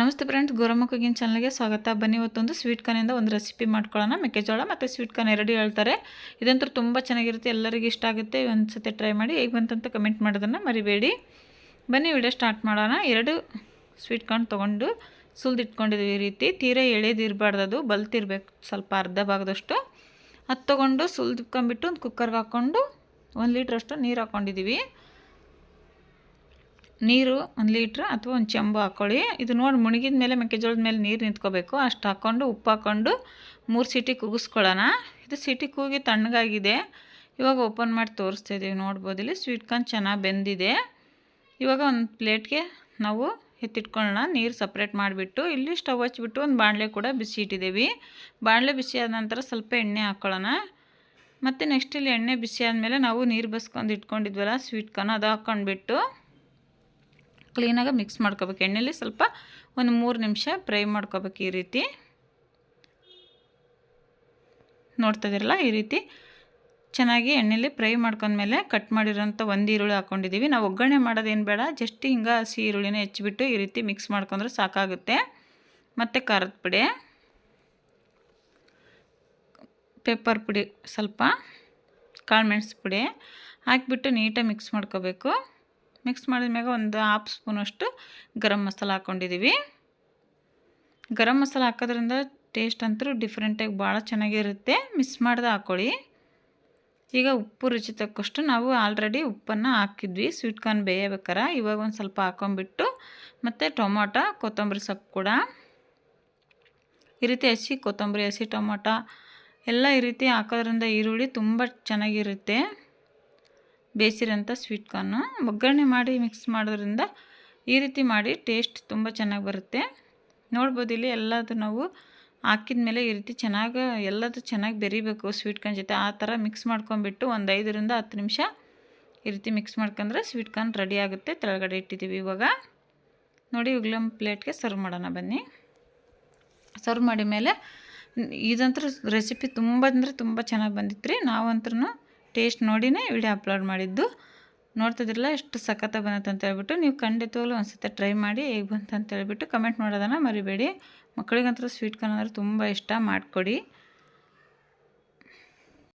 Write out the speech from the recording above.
ನಮಸ್ತೆ friends Gowramma cooking ಚಾನಲ್ಗೆ ಸ್ವಾಗತ. ಬನ್ನಿ, ಇವತ್ತೊಂದು ಸ್ವೀಟ್ ಕಾರ್ನಿಂದ ಒಂದು ರೆಸಿಪಿ ಮಾಡ್ಕೊಳ್ಳೋಣ. ಮೆಕ್ಕೆಜೋಳ ಮತ್ತು ಸ್ವೀಟ್ ಕಾರ್ನ್ ಎರಡು ಹೇಳ್ತಾರೆ. ಇದಂತೂ ತುಂಬ ಚೆನ್ನಾಗಿರುತ್ತೆ, ಎಲ್ಲರಿಗೂ ಇಷ್ಟ ಆಗುತ್ತೆ. ಒಂದು ಸತಿ ಟ್ರೈ ಮಾಡಿ, ಹೇಗೆ ಬಂತಂತ ಕಮೆಂಟ್ ಮಾಡೋದನ್ನು ಮರಿಬೇಡಿ. ಬನ್ನಿ ವಿಡಿಯೋ ಸ್ಟಾರ್ಟ್ ಮಾಡೋಣ. ಎರಡು ಸ್ವೀಟ್ ಕಾರ್ನ್ ತೊಗೊಂಡು ಸುಲಿದಿಟ್ಕೊಂಡಿದ್ದೀವಿ ಈ ರೀತಿ. ತೀರಾ ಎಳೆದಿರಬಾರ್ದು ಅದು ಬಲ್ತಿರ್ಬೇಕು ಸ್ವಲ್ಪ ಅರ್ಧ ಭಾಗದಷ್ಟು. ಅದು ತೊಗೊಂಡು ಸುಲಿದ್ಕೊಂಬಿಟ್ಟು ಒಂದು ಕುಕ್ಕರ್ಗೆ ಹಾಕ್ಕೊಂಡು ಒಂದು ಲೀಟ್ರಷ್ಟು ನೀರು ಹಾಕ್ಕೊಂಡಿದ್ದೀವಿ ನೀರು ಒಂದು ಲೀಟ್ರ್ ಅಥವಾ ಒಂದು ಚೆಂಬು ಹಾಕ್ಕೊಳ್ಳಿ ಇದು ನೋಡಿ ಮುಣಗಿದ ಮೇಲೆ ಮೆಕ್ಕೆಜೋಳದ ಮೇಲೆ ನೀರು ನಿಂತ್ಕೋಬೇಕು. ಅಷ್ಟು ಹಾಕ್ಕೊಂಡು ಉಪ್ಪು ಹಾಕ್ಕೊಂಡು ಮೂರು ಸೀಟಿ ಕೂಗಿಸ್ಕೊಳ್ಳೋಣ. ಇದು ಸೀಟಿ ಕೂಗಿ ತಣ್ಣಗಾಗಿದೆ. ಇವಾಗ ಓಪನ್ ಮಾಡಿ ತೋರಿಸ್ತಾ ಇದ್ದೀವಿ ನೋಡ್ಬೋದು ಇಲ್ಲಿ. ಸ್ವೀಟ್ ಚೆನ್ನಾಗಿ ಬೆಂದಿದೆ. ಇವಾಗ ಒಂದು ಪ್ಲೇಟ್ಗೆ ನಾವು ಎತ್ತಿಟ್ಕೊಳ್ಳೋಣ. ನೀರು ಸಪ್ರೇಟ್ ಮಾಡಿಬಿಟ್ಟು ಇಲ್ಲಿ ಸ್ಟವ್ ಹಚ್ಬಿಟ್ಟು ಒಂದು ಬಾಣಲೆ ಕೂಡ ಬಿಸಿ ಇಟ್ಟಿದ್ದೀವಿ. ಬಾಣಲೆ ಬಿಸಿ ಆದ ನಂತರ ಸ್ವಲ್ಪ ಎಣ್ಣೆ ಹಾಕ್ಕೊಳ್ಳೋಣ ಮತ್ತು ನೆಕ್ಸ್ಟ್ ಇಲ್ಲಿ ಎಣ್ಣೆ ಬಿಸಿ ಆದಮೇಲೆ ನಾವು ನೀರು ಬಸ್ಕೊಂಡು ಇಟ್ಕೊಂಡಿದ್ವಲ್ಲ ಸ್ವೀಟ್ ಕಾರ್ನ್, ಅದು ಹಾಕ್ಕೊಂಡ್ಬಿಟ್ಟು ಕ್ಲೀನಾಗಿ ಮಿಕ್ಸ್ ಮಾಡ್ಕೋಬೇಕು. ಎಣ್ಣೆಲಿ ಸ್ವಲ್ಪ ಒಂದು ಮೂರು ನಿಮಿಷ ಫ್ರೈ ಮಾಡ್ಕೋಬೇಕು ಈ ರೀತಿ. ನೋಡ್ತಾ ಈ ರೀತಿ ಚೆನ್ನಾಗಿ ಎಣ್ಣೆಲಿ ಫ್ರೈ ಮಾಡ್ಕೊಂಡ್ಮೇಲೆ ಕಟ್ ಮಾಡಿರೋಂಥ ಒಂದು ಈರುಳ್ಳಿ ಹಾಕ್ಕೊಂಡಿದ್ದೀವಿ ನಾವು ಒಗ್ಗರಣೆ ಮಾಡೋದೇನು ಬೇಡ ಜಸ್ಟ್ ಹಿಂಗೆ ಹಸಿ ಈರುಳ್ಳಿನ ಹೆಚ್ಚಿಬಿಟ್ಟು ಈ ರೀತಿ ಮಿಕ್ಸ್ ಮಾಡ್ಕೊಂಡ್ರೆ ಸಾಕಾಗುತ್ತೆ. ಮತ್ತು ಖಾರದ ಪುಡಿ ಪೆಪ್ಪರ್ ಪುಡಿ ಸ್ವಲ್ಪ, ಕಾಳು ಮೆಣಸು ಪುಡಿ ಹಾಕಿಬಿಟ್ಟು ನೀಟಾಗಿ ಮಿಕ್ಸ್ ಮಾಡ್ಕೋಬೇಕು. ಮಿಕ್ಸ್ ಮಾಡಿದ ಮ್ಯಾಗ ಒಂದು ಹಾಫ್ ಸ್ಪೂನಷ್ಟು ಗರಂ ಮಸಾಲ ಹಾಕ್ಕೊಂಡಿದ್ದೀವಿ ಗರಂ ಮಸಾಲ ಹಾಕೋದ್ರಿಂದ ಟೇಸ್ಟ್ ಅಂತೂ ಡಿಫ್ರೆಂಟಾಗಿ ಭಾಳ ಚೆನ್ನಾಗಿರುತ್ತೆ. ಮಿಸ್ ಮಾಡ್ದೆ ಹಾಕ್ಕೊಳ್ಳಿ ಈಗ ಉಪ್ಪು ರುಚಿ ತಕ್ಕಷ್ಟು ನಾವು ಆಲ್ರೆಡಿ ಉಪ್ಪನ್ನು ಹಾಕಿದ್ವಿ. ಸ್ವೀಟ್ ಕಾರ್ನ್ ಬೇಯಬೇಕಾರೆ. ಇವಾಗ ಒಂದು ಸ್ವಲ್ಪ ಹಾಕೊಂಬಿಟ್ಟು ಮತ್ತು ಟೊಮೊಟೊ, ಕೊತ್ತಂಬರಿ ಸೊಪ್ಪು ಕೂಡ. ಈ ರೀತಿ ಹಸಿ ಕೊತ್ತಂಬರಿ, ಹಸಿ ಟೊಮೊಟೊ ಎಲ್ಲ ಈ ರೀತಿ ಹಾಕೋದ್ರಿಂದ ಈರುಳ್ಳಿ ತುಂಬ ಚೆನ್ನಾಗಿರುತ್ತೆ. ಬೇಯಿಸಿರೋಂಥ ಸ್ವೀಟ್ ಕಾರ್ನು ಒಗ್ಗರಣೆ ಮಾಡಿ ಮಿಕ್ಸ್ ಮಾಡೋದ್ರಿಂದ ಈ ರೀತಿ ಮಾಡಿ ಟೇಸ್ಟ್ ತುಂಬ ಚೆನ್ನಾಗಿ ಬರುತ್ತೆ. ನೋಡ್ಬೋದು ಇಲ್ಲಿ ಎಲ್ಲದು ನಾವು ಹಾಕಿದ ಮೇಲೆ ಈ ರೀತಿ ಚೆನ್ನಾಗಿ ಎಲ್ಲದು ಚೆನ್ನಾಗಿ ಬೆರಿಬೇಕು ಸ್ವೀಟ್ ಕಾರ್ನ್ ಜೊತೆ. ಆ ಥರ ಮಿಕ್ಸ್ ಮಾಡ್ಕೊಂಬಿಟ್ಟು ಒಂದು ಐದರಿಂದ ಹತ್ತು ನಿಮಿಷ ಈ ರೀತಿ ಮಿಕ್ಸ್ ಮಾಡ್ಕೊಂಡ್ರೆ ಸ್ವೀಟ್ ಕಾರ್ನ್ ರೆಡಿ ಆಗುತ್ತೆ. ತೆಳಗಡೆ ಇಟ್ಟಿದ್ದೀವಿ ಇವಾಗ. ನೋಡಿ ಉಗ್ಲಮ್ ಪ್ಲೇಟ್ಗೆ ಸರ್ವ್ ಮಾಡೋಣ ಬನ್ನಿ. ಸರ್ವ್ ಮಾಡಿದ ಮೇಲೆ ಇದಂತೂ ರೆಸಿಪಿ ತುಂಬ ಅಂದರೆ ತುಂಬ ಚೆನ್ನಾಗಿ ಬಂದಿತ್ತು ರೀ ನಾವಂತೂ ಟೇಸ್ಟ್ ನೋಡಿನೇ ವಿಡಿಯೋ ಅಪ್ಲೋಡ್ ಮಾಡಿದ್ದು. ನೋಡ್ತಿದ್ರಲ್ಲ, ಎಷ್ಟು ಸಖತ್ತ ಅಂತ ಹೇಳ್ಬಿಟ್ಟು ನೀವು ಖಂಡಿತವಾಗ್ಲೂ ಒಂದು ಸತಿ ಟ್ರೈ ಮಾಡಿ ಹೇಗೆ ಬಂತಂತ ಹೇಳ್ಬಿಟ್ಟು ಕಮೆಂಟ್ ಮಾಡೋದನ್ನು ಮರಿಬೇಡಿ. ಮಕ್ಕಳಿಗಂತೂ ಸ್ವೀಟ್ ಕಾರ್ನ್ ಅಂದರೆ ತುಂಬ ಇಷ್ಟ, ಮಾಡಿಕೊಡಿ.